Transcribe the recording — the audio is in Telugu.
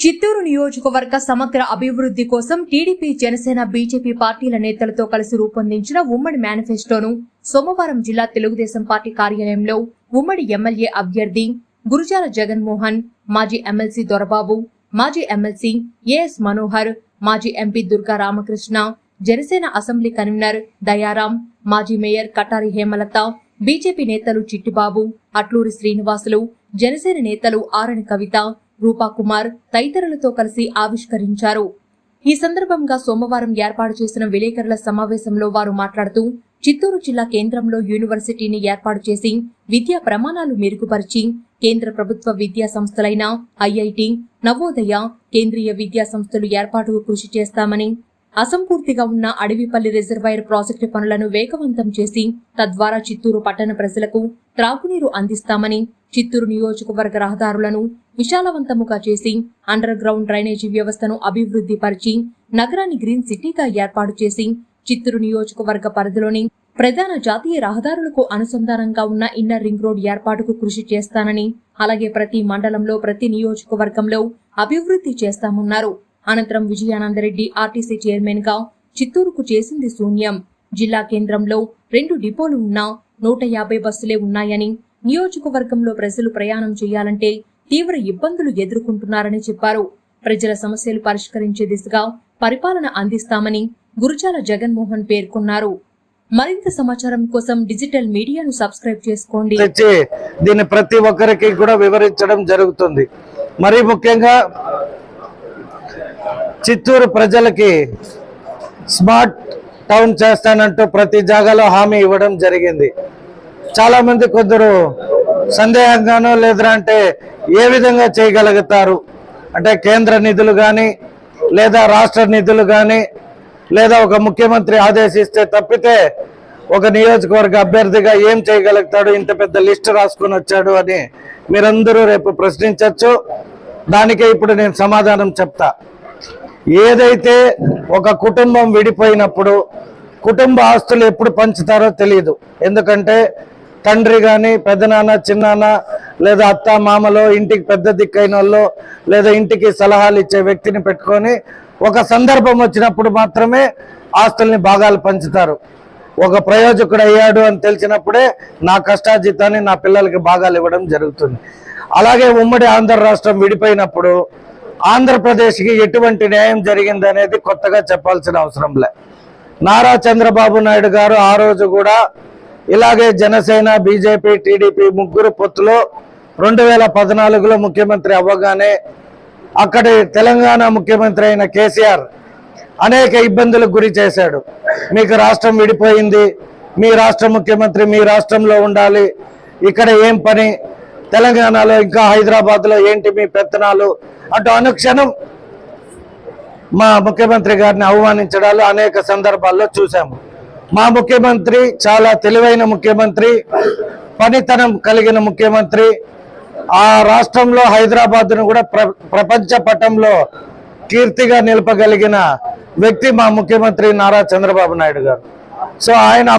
చిత్తూరు నియోజకవర్గ సమగ్ర అభివృద్ధి కోసం టీడీపీ జనసేన బీజేపీ పార్టీల నేతలతో కలిసి రూపొందించిన ఉమ్మడి మేనిఫెస్టోను సోమవారం జిల్లా తెలుగుదేశం పార్టీ కార్యాలయంలో ఉమ్మడి ఎమ్మెల్యే అభ్యర్థి గురుజాల జగన్మోహన్ మాజీ ఎమ్మెల్సీ దొరబాబు మాజీ ఎమ్మెల్సీ ఏఎస్ మనోహర్ మాజీ MP Durga Ramakrishna Janasena assembly convener Dayaram మాజీ మేయర్ కటారి హేమలత బీజేపీ నేతలు చిట్టిబాబు అట్లూరి శ్రీనివాసులు జనసేన నేతలు ఆరణి కవిత రూపా కుమార్ తదితరులతో కలిసి ఆవిష్కరించారు. ఈ సందర్భంగా సోమవారం ఏర్పాటు చేసిన విలేకరుల సమావేశంలో వారు మాట్లాడుతూ చిత్తూరు జిల్లా కేంద్రంలో యూనివర్సిటీని ఏర్పాటు చేసి విద్యా ప్రమాణాలు మెరుగుపరిచి కేంద్ర ప్రభుత్వ విద్యా సంస్థలైన ఐఐటి నవోదయ కేంద్రీయ విద్యా సంస్థలు ఏర్పాటుకు కృషి చేస్తామని అసంపూర్తిగా ఉన్న అడవిపల్లి రిజర్వాయర్ ప్రాజెక్టు పనులను వేగవంతం చేసి తద్వారా చిత్తూరు పట్టణ ప్రజలకు త్రాగునీరు అందిస్తామని చిత్తూరు నియోజకవర్గ రహదారులను విశాలవంతముగా చేసి అండర్ గ్రౌండ్ డ్రైనేజీ వ్యవస్థను అభివృద్ధి పరిచి నగరాన్ని గ్రీన్ సిటీగా ఏర్పాటు చేసి చిత్తూరు నియోజకవర్గ పరిధిలోని ప్రధాన జాతీయ రహదారులకు అనుసంధానంగా ఉన్న ఇన్నర్ రింగ్ రోడ్ ఏర్పాటుకు కృషి చేస్తానని అలాగే ప్రతి మండలంలో ప్రతి నియోజకవర్గంలో అభివృద్ధి చేస్తామన్నారు. అనంతరం విజయానందరెడ్డి ఆర్టీసీ చైర్మన్గా చిత్తూరుకు చేసింది శూన్యం. జిల్లా కేంద్రంలో రెండు డిపోలు ఉన్నా నూట యాభై బస్సులే ఉన్నాయని నియోజకవర్గంలో ప్రజలు ప్రయాణం చేయాలంటే తీవ్ర ఇబ్బందులు ఎదుర్కొంటున్నారని చెప్పారు. ప్రజల సమస్యలు పరిష్కరించే దిశగా పరిపాలన అందిస్తామని గురుజాల జగన్మోహన్ పేర్కొన్నారు. మరింత సమాచారం కోసం డిజిటల్ మీడియాను సబ్స్క్రైబ్ చేసుకోండి. దీన్ని ప్రతి ఒక్కరికి కూడా వివరించడం జరుగుతుంది. మరి ముఖ్యంగా చిత్తూరు ప్రజలకి స్మార్ట్ టౌన్ చేస్తానంటూ ప్రతి జాగాలో హామీ ఇవ్వడం జరిగింది. చాలా మంది కొందరు సందేహంగానో లేదంటే ఏ విధంగా చేయగలుగుతారు? అంటే కేంద్ర నిధులు కానీ లేదా రాష్ట్ర నిధులు కానీ లేదా ఒక ముఖ్యమంత్రి ఆదేశిస్తే తప్పితే ఒక నియోజకవర్గ అభ్యర్థిగా ఏం చేయగలుగుతాడు? ఇంత పెద్ద లిస్ట్ రాసుకొని వచ్చాడు అని మీరందరూ రేపు ప్రశ్నించవచ్చు దానికే ఇప్పుడు నేను సమాధానం చెప్తా. ఏదైతే ఒక కుటుంబం విడిపోయినప్పుడు కుటుంబ ఆస్తులు ఎప్పుడు పంచుతారో తెలియదు ఎందుకంటే తండ్రి కానీ పెద్దనాన్న చిన్నాన్న లేదా అత్త మామలో ఇంటికి పెద్ద దిక్కైన వాళ్ళు లేదా ఇంటికి సలహాలు ఇచ్చే వ్యక్తిని పెట్టుకొని ఒక సందర్భం వచ్చినప్పుడు మాత్రమే ఆస్తుల్ని భాగాలు పంచుతారు. ఒక ప్రయోజకుడు అయ్యాడు అని తెలిసినప్పుడే నా కష్టాజీతాన్ని నా పిల్లలకి భాగాలు ఇవ్వడం జరుగుతుంది. అలాగే ఉమ్మడి ఆంధ్ర రాష్ట్రం విడిపోయినప్పుడు ఆంధ్రప్రదేశ్కి ఎటువంటి న్యాయం జరిగింది అనేది కొత్తగా చెప్పాల్సిన అవసరం లే. నారా చంద్రబాబు నాయుడు గారు ఆ రోజు కూడా ఇలాగే జనసేన బీజేపీ టీడీపీ ముగ్గురు పొత్తులో రెండు వేల పద్నాలుగులో ముఖ్యమంత్రి అవ్వగానే అక్కడి తెలంగాణ ముఖ్యమంత్రి అయిన కేసీఆర్ అనేక ఇబ్బందులకు గురి చేశాడు. మీకు రాష్ట్రం విడిపోయింది మీ రాష్ట్ర ముఖ్యమంత్రి మీ రాష్ట్రంలో ఉండాలి ఇక్కడ ఏం పని తెలంగాణలో ఇంకా హైదరాబాద్లో ఏంటి మీ పెత్తనాలు అటు అనుక్షణం మా ముఖ్యమంత్రి గారిని అవమానించడాలు అనేక సందర్భాల్లో చూసాము మా ముఖ్యమంత్రి చాలా తెలివైన ముఖ్యమంత్రి పనితనం కలిగిన ముఖ్యమంత్రి ఆ రాష్ట్రంలో హైదరాబాద్ను కూడా ప్రపంచ పటంలో కీర్తిగా నిలపగలిగిన వ్యక్తి మా ముఖ్యమంత్రి నారా చంద్రబాబు నాయుడు గారు. సో ఆయన